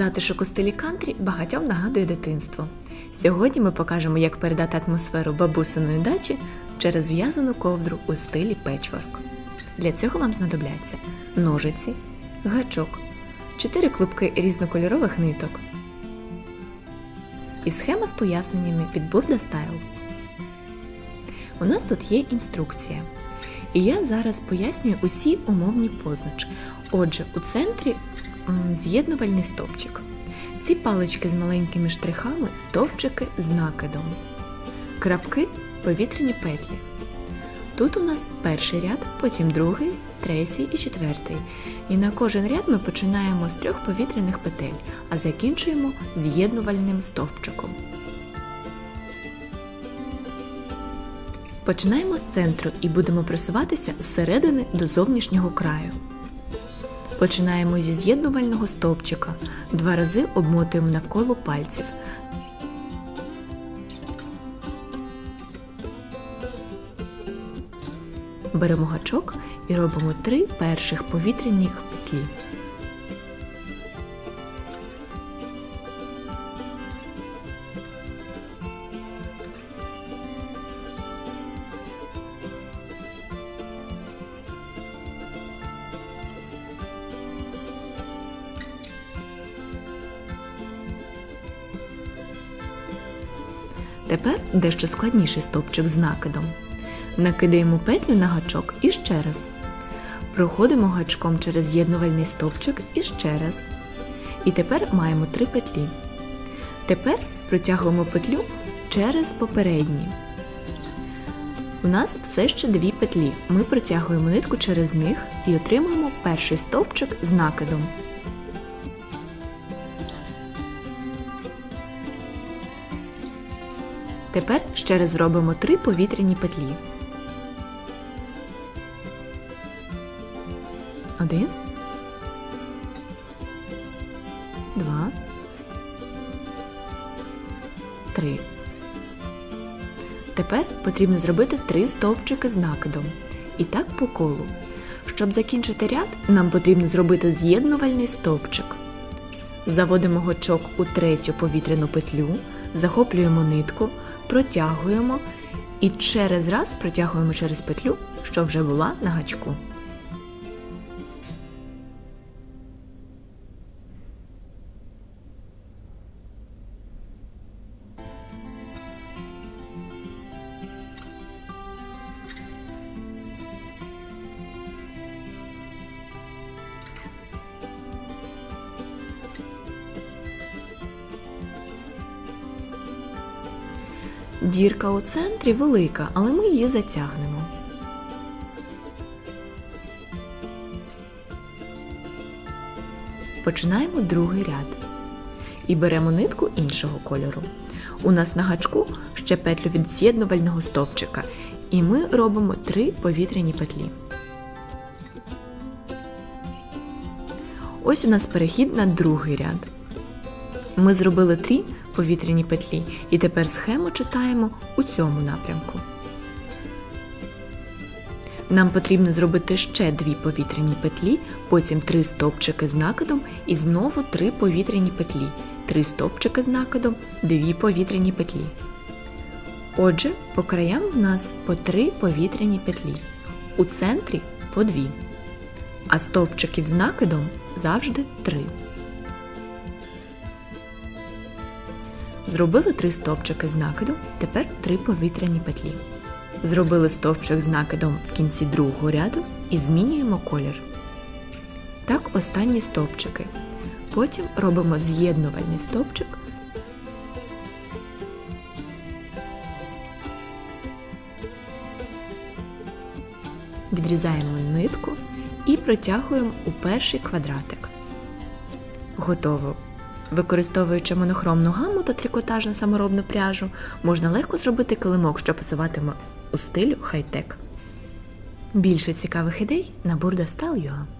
Затишок у стилі кантрі багатьом нагадує дитинство. Сьогодні ми покажемо, як передати атмосферу бабусиної дачі через в'язану ковдру у стилі печворк. Для цього вам знадобляться ножиці, гачок, 4 клубки різнокольорових ниток і схема з поясненнями від Burda Style. У нас тут є інструкція. І я зараз пояснюю усі умовні позначки. Отже, у центрі з'єднувальний стовпчик. Ці палички з маленькими штрихами стовпчики з накидом. Крапки повітряні петлі. Тут у нас перший ряд, потім другий, третій і четвертий. І на кожен ряд ми починаємо з трьох повітряних петель, а закінчуємо з'єднувальним стовпчиком. Починаємо з центру і будемо просуватися зсередини до зовнішнього краю. Починаємо зі з'єднувального стовпчика. Два рази обмотуємо навколо пальців. Беремо гачок і робимо три перших повітряних петлі. Тепер дещо складніший стовпчик з накидом. Накидаємо петлю на гачок і ще раз. Проходимо гачком через з'єднувальний стовпчик і ще раз. І тепер маємо три петлі. Тепер протягуємо петлю через попередні. У нас все ще дві петлі. Ми протягуємо нитку через них і отримуємо перший стовпчик з накидом. Тепер ще раз робимо три повітряні петлі. Один. Два. Три. Тепер потрібно зробити три стовпчики з накидом. І так по колу. Щоб закінчити ряд, нам потрібно зробити з'єднувальний стовпчик. Заводимо гачок у третю повітряну петлю, захоплюємо нитку, протягуємо і через раз протягуємо через петлю, що вже була на гачку. Дірка у центрі велика, але ми її затягнемо. Починаємо другий ряд і беремо нитку іншого кольору. У нас на гачку ще петлю від з'єднувального стовпчика, і ми робимо три повітряні петлі. Ось у нас перехід на другий ряд. Ми зробили три повітряні петлі, і тепер схему читаємо у цьому напрямку. Нам потрібно зробити ще дві повітряні петлі, потім три стовпчики з накидом і знову три повітряні петлі, три стовпчики з накидом, дві повітряні петлі. Отже, по краям в нас по три повітряні петлі, у центрі по дві, а стовпчиків з накидом завжди три. Зробили три стовпчики з накидом, тепер три повітряні петлі. Зробили стовпчик з накидом в кінці другого ряду і змінюємо колір. Так останні стовпчики. Потім робимо з'єднувальний стовпчик. Відрізаємо нитку і протягуємо у перший квадратик. Готово! Використовуючи монохромну гаму та трикотажну саморобну пряжу, можна легко зробити килимок, що пасуватиме у стилю хай-тек. Більше цікавих ідей на Бурда Style.ua